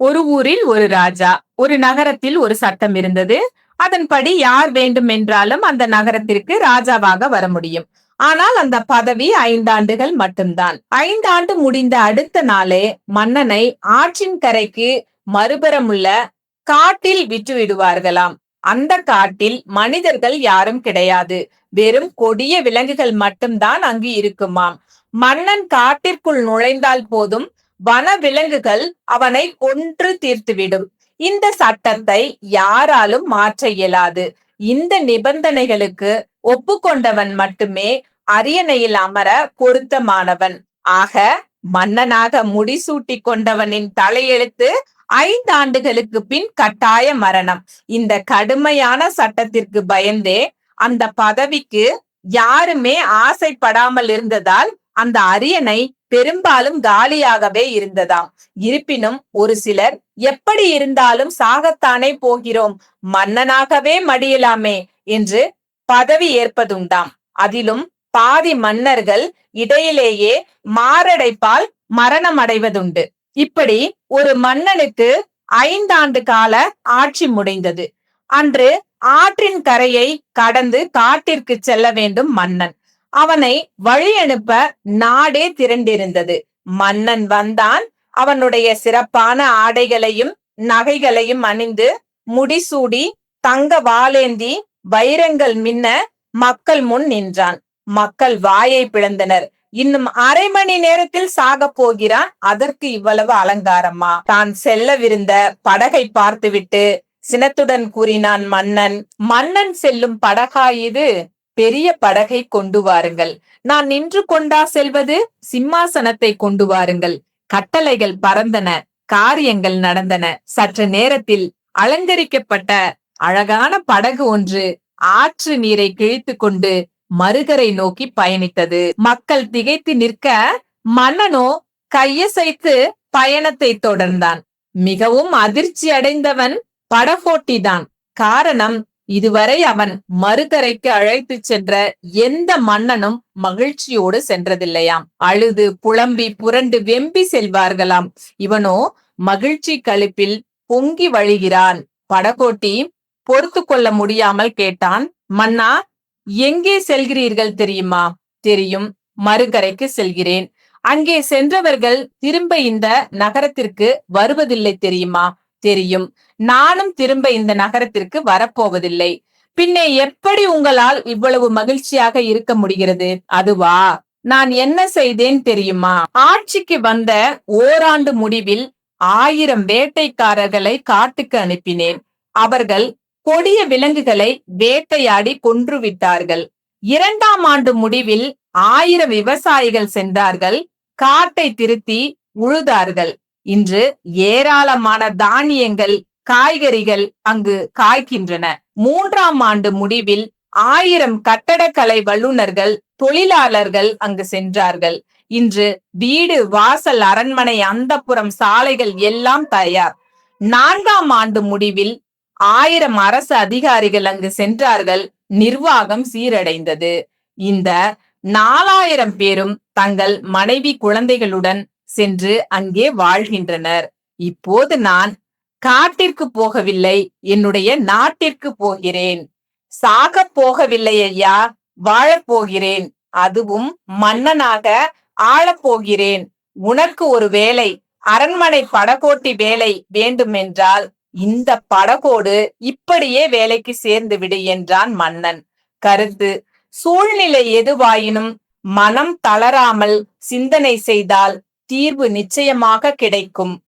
ஒரு ஊரில் ஒரு ராஜா ஒரு நகரத்தில் ஒரு சட்டம் இருந்தது. அதன்படி யார் வேண்டும் என்றாலும் அந்த நகரத்திற்கு ராஜாவாக வர முடியும். ஆனால் அந்த பதவி ஐந்தாண்டுகள் மட்டும்தான். ஐந்தாண்டு முடிந்த அடுத்த நாளே மன்னனை ஆற்றின் கரைக்கு மறுபுறமுள்ள காட்டில் விட்டு விடுவார்களாம் அந்த காட்டில் மனிதர்கள் யாரும் கிடையாது. வெறும் கொடிய விலங்குகள் மட்டும்தான் அங்கு இருக்குமாம். மன்னன் காட்டிற்குள் நுழைந்தால் போதும் வனவிலங்குகள் அவனை கொன்று தீர்த்துவிடும். இந்த சட்டத்தை யாராலும் மாற்ற இயலாது. இந்த நிபந்தனைகளுக்கு ஒப்புக்கொண்டவன் மட்டுமே அரியணையில் அமர பொருத்தமானவன். ஆக மன்னனாக முடிசூட்டி கொண்டவனின் தலையெழுத்து ஐந்து ஆண்டுகளுக்கு பின் கட்டாய மரணம். இந்த கடுமையான சட்டத்திற்கு பயந்தே அந்த பதவிக்கு யாருமே ஆசைப்படாமல் இருந்ததால் அந்த அரியணை பெரும்பாலும் காலியாகவே இருந்ததாம். இருப்பினும் ஒரு சிலர் எப்படி இருந்தாலும் சாகத்தானே போகிறோம் மன்னனாகவே மடியலாமே என்று பதவி ஏற்பதுண்டாம். அதிலும் பாதி மன்னர்கள் இடையிலேயே மாரடைப்பால் மரணம் அடைவதுண்டு இப்படி ஒரு மன்னனுக்கு ஐந்தாண்டு கால ஆட்சி முடிந்தது. அன்று ஆற்றின் கரையை கடந்து காட்டிற்கு செல்ல வேண்டும் மன்னன். அவனை வழி அனுப்ப நாடே திரண்டிருந்தது. மன்னன் வந்தான். அவனுடைய சிறப்பான ஆடைகளையும் நகைகளையும் அணிந்து முடிசூடி தங்க வாளேந்தி வைரங்கள் மின்ன மக்கள் முன் நின்றான். மக்கள் வாயை பிளந்தனர். இன்னும் அரை மணி நேரத்தில் சாக போகிறான். அதற்கு இவ்வளவு அலங்காரமா? தான் செல்லவிருந்த படகை பார்த்துவிட்டு சினத்துடன் கூறினான் மன்னன் மன்னன் செல்லும் படகா இது? பெரிய படகை கொண்டு வாருங்கள். நான் நின்று கொண்டா செல்வது? சிம்மாசனத்தை கொண்டு வாருங்கள். கட்டளைகள் பறந்தன. காரியங்கள் நடந்தன. சற்று நேரத்தில் அலங்கரிக்கப்பட்ட அழகான படகு ஒன்று ஆற்று நீரை கிழித்து கொண்டு மறுகரை நோக்கி பயணித்தது. மக்கள் திகைத்து நிற்க மன்னனோ கையசைத்து பயணத்தை தொடர்ந்தான். மிகவும் அதிர்ச்சி அடைந்தவன் படகோட்டிதான். காரணம் இதுவரை அவன் மறுகரைக்கு அழைத்து சென்ற எந்த மன்னனும் மகிழ்ச்சியோடு சென்றதில்லையாம். அழுது புலம்பி புரண்டு வெம்பி செல்வார்களாம். இவனோ மகிழ்ச்சி கழிப்பில் பொங்கி வழிகிறான். படகோட்டி பொறுத்து கொள்ள முடியாமல் கேட்டான் மன்னா எங்கே செல்கிறீர்கள் தெரியுமா? தெரியும் மறுகரைக்கு செல்கிறேன். அங்கே சென்றவர்கள் திரும்ப இந்த நகரத்திற்கு வருவதில்லை தெரியுமா? தெரியும். நானும் திரும்ப இந்த நகரத்திற்கு வரப்போவதில்லை. பின்னே எப்படி உங்களால் இவ்வளவு மகிழ்ச்சியாக இருக்க முடிகிறது? அதுவா? நான் என்ன செய்தேன் தெரியுமா? ஆட்சிக்கு வந்த ஓராண்டு முடிவில் ஆயிரம் வேட்டைக்காரர்களை காட்டுக்கு அனுப்பினேன். அவர்கள் கொடிய விலங்குகளை வேட்டையாடி கொன்றுவிட்டார்கள் இரண்டாம் ஆண்டு முடிவில் ஆயிரம் விவசாயிகள் சென்றார்கள். காட்டை திருத்தி உழுதார்கள். இன்று ஏராளமான தானியங்கள் காய்கறிகள் அங்கு காய்க்கின்றன. மூன்றாம் ஆண்டு முடிவில் ஆயிரம் கட்டடக்கலை வல்லுநர்கள் தொழிலாளர்கள் அங்கு சென்றார்கள். இன்று வீடு வாசல் அரண்மனை அந்தப்புறம் சாலைகள் எல்லாம் தயார். நான்காம் ஆண்டு முடிவில் ஆயிரம் அரசு அதிகாரிகள் அங்கு சென்றார்கள். நிர்வாகம் சீரடைந்தது. இந்த நாலாயிரம் பேரும் தங்கள் மனைவி குழந்தைகளுடன் சென்று அங்கே வாழ்கின்றனர். இப்போது நான் காட்டிற்கு போகவில்லை என்னுடைய நாட்டிற்கு போகிறேன். சாக போகவில்லை ஐயா வாழப் போகிறேன். அதுவும் மன்னனாக ஆளப்போகிறேன் உனக்கு ஒரு வேலை அரண்மனை படகோட்டி வேலை வேண்டுமென்றால் இந்த படகோடு இப்படியே வேலைக்கு சேர்ந்து விடு என்றான் மன்னன். கருத்து சூழ்நிலை எதுவாயினும் மனம் தளராமல் சிந்தனை செய்தால் தீர்வு நிச்சயமாக கிடைக்கும்.